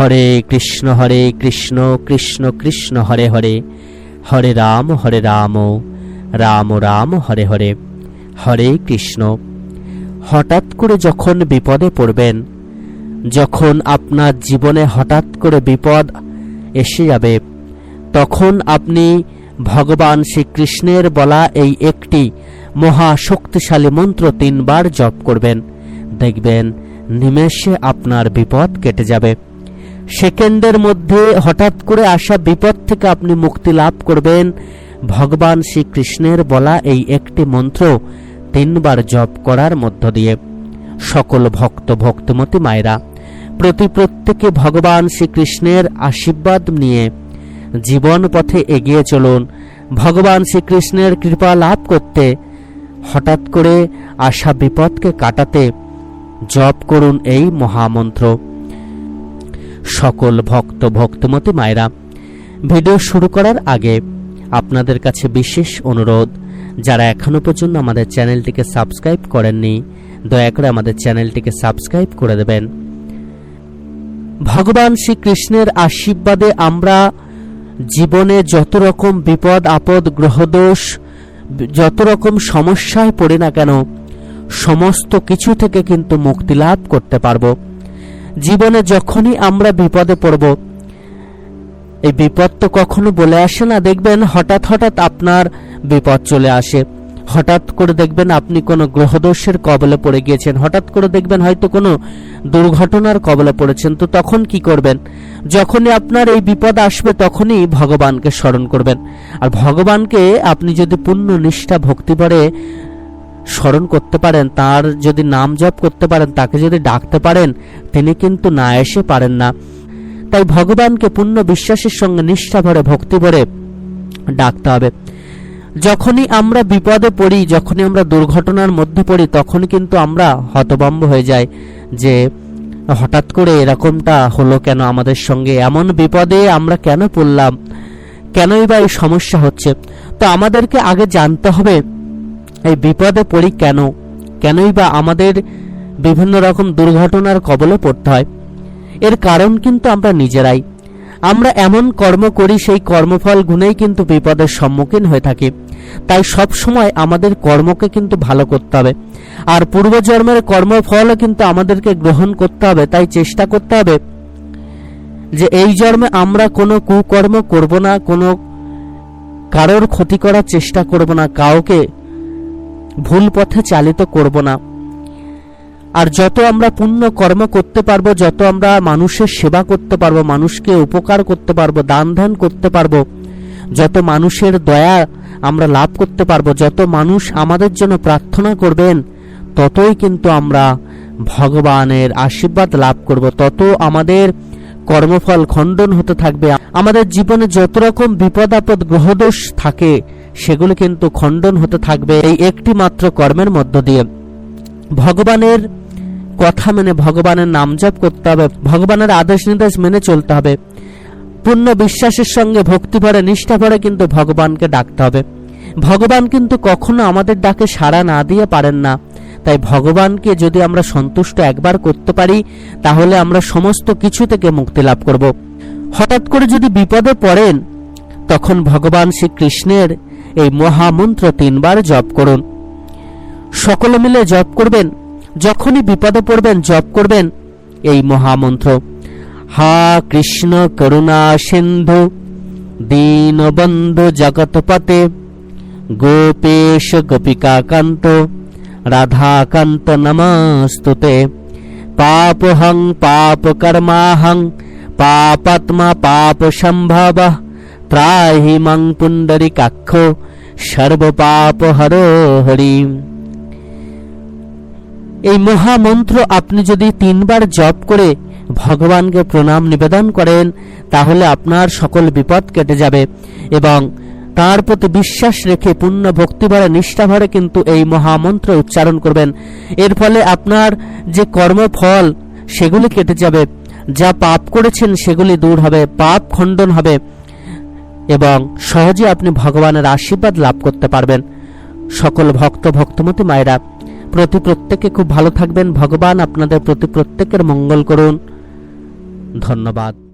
হরে কৃষ্ণ হরে কৃষ্ণ কৃষ্ণ কৃষ্ণ, হরে হরে। হরে রাম হরে রাম রাম রাম, হরে হরে। হরে কৃষ্ণ। হঠাৎ করে যখন বিপদে পড়বেন, যখন আপনার জীবনে হঠাৎ করে বিপদ এসে যাবে, তখন আপনি ভগবান শ্রীকৃষ্ণের বলা এই একটি মহা শক্তিশালী মন্ত্র তিনবার জপ করবেন। দেখবেন নিমেষে আপনার বিপদ কেটে যাবে। সেকেন্ডের মধ্যে হঠাৎ করে আসা বিপদ থেকে আপনি মুক্তি লাভ করবেন। ভগবান শ্রীকৃষ্ণের বলা এই একটি মন্ত্র তিনবার জপ করার মধ্য দিয়ে। সকল ভক্ত ভক্তমতী মায়েরা, প্রতি প্রত্যেকে ভগবান শ্রীকৃষ্ণের আশীর্বাদ নিয়ে জীবন পথে এগিয়ে চলুন। ভগবান শ্রীকৃষ্ণের কৃপা লাভ করতে হঠাৎ করে আসা বিপদকে কাটাতে জপ করুন এই মহামন্ত্র। সকল ভক্ত ভক্তমতী মায়েরা, ভিডিও শুরু করার আগে আপনাদের কাছে বিশেষ অনুরোধ, যারা এখনও পর্যন্ত আমাদের চ্যানেলটিকে সাবস্ক্রাইব করেননি, দয়া করে আমাদের চ্যানেলটিকে সাবস্ক্রাইব করে দেবেন। ভগবান শ্রীকৃষ্ণের আশীর্বাদে আমরা জীবনে যত রকম বিপদ, আপদ, গ্রহদোষ, যত রকম সমস্যায় পড়ি না কেন, সমস্ত কিছু থেকে কিন্তু মুক্তি লাভ করতে পারব। জীবনে যখনই আমরা বিপদে পড়ব, এই বিপদ তো কখনো বলে আসে না। দেখবেন হঠাৎ হঠাৎ আপনার বিপদ চলে আসে। হঠাৎ করে দেখবেন আপনি কোনো গ্রহদোষের কবলে পড়ে গিয়েছেন। হঠাৎ করে দেখবেন হয়তো কোনো দুর্ঘটনার কবলে পড়েছেন। তো তখন কি করবেন? যখনই আপনার এই বিপদ আসবে, তখনই ভগবানকে স্মরণ করবেন। আর ভগবানকে আপনি যদি পূর্ণ নিষ্ঠা ভক্তি ভরে স্মরণ করতে পারেন, তার যদি নাম জপ করতে পারেন, তাকে যদি ডাকতে পারেন, তিনি কিন্তু না এসে পারেন না। তাই ভগবানকে পূর্ণ বিশ্বাসের সঙ্গে, নিষ্ঠা ভরে, ভক্তি ভরে ডাকতে হবে। যখনই আমরা বিপদে পড়ি, যখনই আমরা দুর্ঘটনার মধ্যে পড়ি তখন কিন্তু আমরা হতভম্ব হয়ে যাই যে, হঠাৎ করে এরকমটা হলো কেন আমাদের সঙ্গে? এমন বিপদে আমরা কেন পড়লাম? কেনই বা এই সমস্যা হচ্ছে? তো আমাদেরকে আগে জানতে হবে এই বিপদে পড়ি কেন? কেনই বা আমাদের বিভিন্ন রকম দুর্ঘটনার কবলে পড়তে হয়। এর কারণ কিন্তু আমরা নিজেরাই। আমরা এমন কর্ম করি, সেই কর্মফল গুণেই কিন্তু বিপদের সম্মুখীন হয়ে থাকি। তাই সব সময় আমাদের কর্মকে কিন্তু ভালো করতে হবে। আর পূর্বজন্মের কর্মফলও কিন্তু আমাদেরকে গ্রহণ করতে হবে। তাই চেষ্টা করতে হবে যে এই জন্মে আমরা কোনো কুকর্ম করব না, কোনো কারোর ক্ষতি করার চেষ্টা করব না, কাউকে ভুল পথে চালিত করব না। আর যত আমরা পুণ্য কর্ম করতে পারব, যত আমরা মানুষের সেবা করতে পারব, মানুষকে উপকার করতে পারব দান ধ্যান করতে পারব, যত মানুষের দয়া আমরা লাভ করতে পারব, যত মানুষ আমাদের জন্য প্রার্থনা করবেন, ততই কিন্তু আমরা ভগবানের আশীর্বাদ লাভ করব, তত আমাদের কর্মফল খণ্ডন হতে থাকবে। আমাদের জীবনে যত রকম বিপদ আপদ গ্রহদোষ থাকে সেগুলো কিন্তু খণ্ডন হতে থাকবে এই একটি মাত্র কর্মের মধ্য দিয়ে। ভগবানের কথা মেনে ভগবানের নাম জপ করতে হবে, ভগবানের আদেশ নির্দেশ মেনে চলতে হবে। পূর্ণ বিশ্বাসের সঙ্গে ভক্তি ভরে, নিষ্ঠা ভরে কিন্তু ভগবানকে ডাকতে হবে। ভগবান কিন্তু কখনো আমাদের ডাকে সাড়া না দিয়ে পারেন না। তাই ভগবানকে যদি আমরা সন্তুষ্ট একবার করতে পারি, তাহলে আমরা সমস্ত কিছু থেকে মুক্তি লাভ করব। হঠাৎ করে যদি বিপদে পড়েন, তখন ভগবান শ্রীকৃষ্ণের এই মহামন্ত্র তিনবার জপ করুন। সকলে মিলে জপ করবেন, যখনই বিপদে পড়বেন জপ করবেন, এই মহামন্ত্র। হা কৃষ্ণ করুণা সিন্ধু, দীনবন্ধু জগৎপতে, গোপেশ গোপিকাকান্ত, রাধাকান্ত নমস্তুতে। পাপহং পাপকর্মাহং, পাপাত্মা পাপ সম্ভব ত্রাহি মং পুণ্ডরিকাক্ষ সর্বপাপ হর হরি এই মহামন্ত্র আপনি যদি তিনবার জপ করে ভগবানকে প্রণাম নিবেদন করেন, তাহলে আপনার সকল বিপদ কেটে যাবে এবং তার প্রতি বিশ্বাস রেখে পূর্ণ ভক্তিভরে, নিষ্ঠাভরে কিন্তু এই মহামন্ত্র উচ্চারণ করবেন। এর ফলে আপনার যে কর্মফল, সেগুলি কেটে যাবে। যা পাপ করেছেন, সেগুলি দূর হবে, পাপ খণ্ডন হবে। এবং সহজে আপনি ভগবানের আশীর্বাদ লাভ করতে পারবেন। সকল ভক্ত, ভক্তমতী মায়েরা, প্রতি প্রত্যেকে খুব ভালো থাকবেন। ভগবান আপনাদের প্রতি প্রত্যেকের মঙ্গল করুন। ধন্যবাদ।